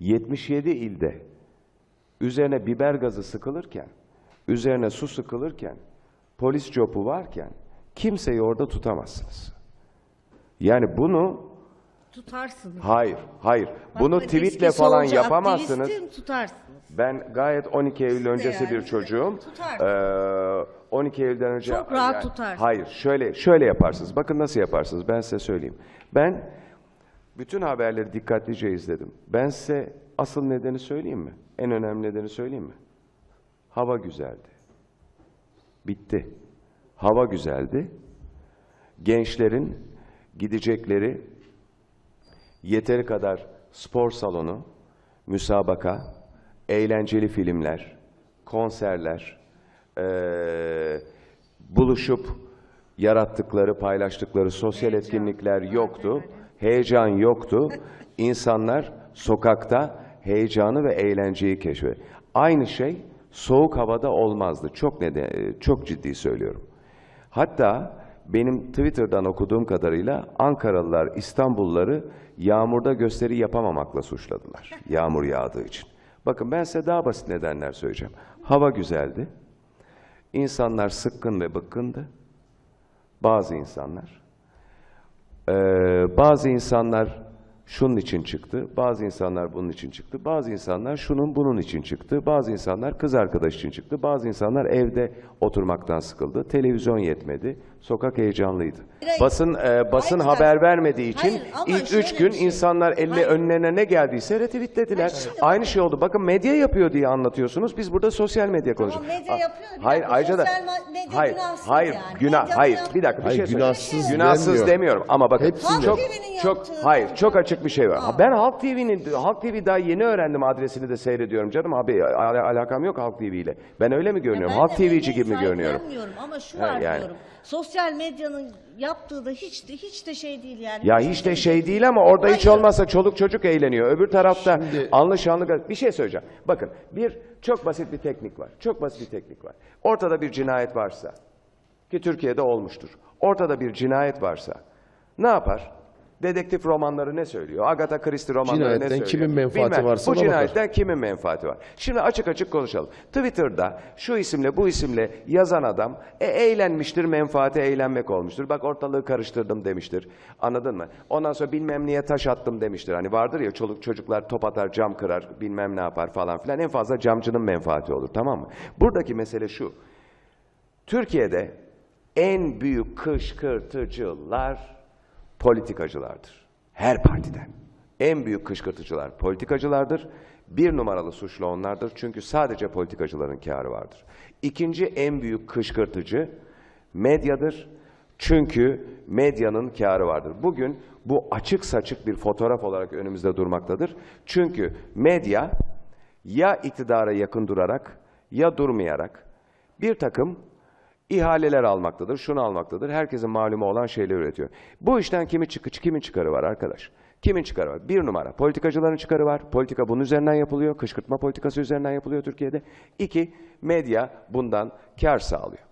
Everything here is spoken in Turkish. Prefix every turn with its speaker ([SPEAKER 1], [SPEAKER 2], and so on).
[SPEAKER 1] 77 ilde üzerine biber gazı sıkılırken, üzerine su sıkılırken, polis copu varken kimseyi orada tutamazsınız. Yani bunu
[SPEAKER 2] Tutarsınız.
[SPEAKER 1] hayır, hayır.
[SPEAKER 2] Bak
[SPEAKER 1] Bunu tweetle falan yapamazsınız.
[SPEAKER 2] tutarsınız.
[SPEAKER 1] Ben gayet 12 Eylül öncesi
[SPEAKER 2] yani.
[SPEAKER 1] bir çocuğum.
[SPEAKER 2] Tutarsın.
[SPEAKER 1] Ee, 12 Eylül'den önce...
[SPEAKER 2] Çok rahat tutarsın.
[SPEAKER 1] Hayır, şöyle şöyle yaparsınız. Bakın nasıl yaparsınız. Ben size söyleyeyim. Ben bütün haberleri dikkatlice izledim. Ben size asıl nedeni söyleyeyim mi? En önemli nedeni söyleyeyim mi? Hava güzeldi. Bitti. Hava güzeldi. Gençlerin gidecekleri yeteri kadar spor salonu, müsabaka, eğlenceli filmler, konserler, eee, buluşup yarattıkları, paylaştıkları sosyal etkinlikler yoktu. Heyecan yoktu. İnsanlar sokakta heyecanı ve eğlenceyi keşfetti. Aynı şey soğuk havada olmazdı. Çok neden, çok ciddi söylüyorum. Hatta benim Twitter'dan okuduğum kadarıyla Ankaralılar İstanbulluları yağmurda gösteri yapamamakla suçladılar. Yağmur yağdığı için. Bakın ben size daha basit nedenler söyleyeceğim. Hava güzeldi. İnsanlar sıkkın ve bıkkındı. Bazı insanlar. Ee, bazı insanlar şunun için çıktı, bazı insanlar bunun için çıktı, bazı insanlar şunun bunun için çıktı, bazı insanlar kız arkadaş için çıktı, bazı insanlar evde oturmaktan sıkıldı, televizyon yetmedi, sokak heyecanlıydı. Basın e, basın
[SPEAKER 2] Hayır,
[SPEAKER 1] haber vermediği için
[SPEAKER 2] Hayır,
[SPEAKER 1] ilk üç gün
[SPEAKER 2] şey.
[SPEAKER 1] insanlar
[SPEAKER 2] Hayır.
[SPEAKER 1] önlerine ne geldiyse retweetlediler.
[SPEAKER 2] Hayır, şimdi
[SPEAKER 1] Aynı şey oldu. Bakın medya yapıyor diye anlatıyorsunuz. Biz burada sosyal medya konuşuyoruz.
[SPEAKER 2] medya
[SPEAKER 1] Ah,
[SPEAKER 2] yapıyor. Bir
[SPEAKER 1] Hayır,
[SPEAKER 2] dakika,
[SPEAKER 1] ayrıca da
[SPEAKER 2] medya
[SPEAKER 1] hayır, hayır,
[SPEAKER 2] yani.
[SPEAKER 1] günah,
[SPEAKER 2] Medya
[SPEAKER 1] hayır. Bir dakika bir
[SPEAKER 3] Hayır,
[SPEAKER 1] şey söyleyeyim.
[SPEAKER 3] günahsız
[SPEAKER 1] Günahsız demiyorum ama bakın çok çok hayır çok açık bir şey var. Ha, Ben Halk TV'nin Halk TV daha yeni öğrendim adresini de seyrediyorum canım abi al- alakam yok Halk TV ile. Ben öyle mi görünüyorum? Halk TV'ci gibi mi görünüyorum?
[SPEAKER 2] Ama şu
[SPEAKER 1] Ha,
[SPEAKER 2] var
[SPEAKER 1] yani.
[SPEAKER 2] diyorum. Sosyal medyanın yaptığı da hiç de hiç de şey değil yani.
[SPEAKER 1] Ya hiç de şey değil ama orada hiç
[SPEAKER 2] Hayır.
[SPEAKER 1] olmazsa çoluk çocuk eğleniyor. Öbür tarafta
[SPEAKER 3] Şimdi-
[SPEAKER 1] anlı şanlı bir şey söyleyeceğim. Bakın bir çok basit bir teknik var. Çok basit bir teknik var. Ortada bir cinayet varsa ki Türkiye'de olmuştur. Ortada bir cinayet varsa ne yapar? Dedektif romanları ne söylüyor? Agatha Christie romanları ne
[SPEAKER 3] Cinayetten
[SPEAKER 1] söylüyor?
[SPEAKER 3] kimin menfaati
[SPEAKER 1] Bilmem.
[SPEAKER 3] varsa
[SPEAKER 1] Bu
[SPEAKER 3] ona bakar.
[SPEAKER 1] cinayetten kimin menfaati var? Şimdi açık açık konuşalım. Twitter'da şu isimle bu isimle yazan adam e, eğlenmiştir, menfaati eğlenmek olmuştur. Bak ortalığı karıştırdım demiştir. Anladın mı? Ondan sonra bilmem niye taş attım demiştir. Hani vardır ya çoluk çocuklar top atar, cam kırar, bilmem ne yapar falan filan. En fazla camcının menfaati olur tamam mı? Buradaki mesele şu. Türkiye'de en büyük kışkırtıcılar politikacılardır. Her partiden. En büyük kışkırtıcılar politikacılardır. Bir numaralı suçlu onlardır. Çünkü sadece politikacıların kârı vardır. İkinci en büyük kışkırtıcı medyadır. Çünkü medyanın kârı vardır. Bugün bu açık saçık bir fotoğraf olarak önümüzde durmaktadır. Çünkü medya ya iktidara yakın durarak ya durmayarak bir takım ihaleler almaktadır, şunu almaktadır. Herkesin malumu olan şeyleri üretiyor. Bu işten kimi çıkı, kimin çıkarı var arkadaş? Kimin çıkarı var? Bir numara, politikacıların çıkarı var. Politika bunun üzerinden yapılıyor. Kışkırtma politikası üzerinden yapılıyor Türkiye'de. İki, medya bundan kar sağlıyor.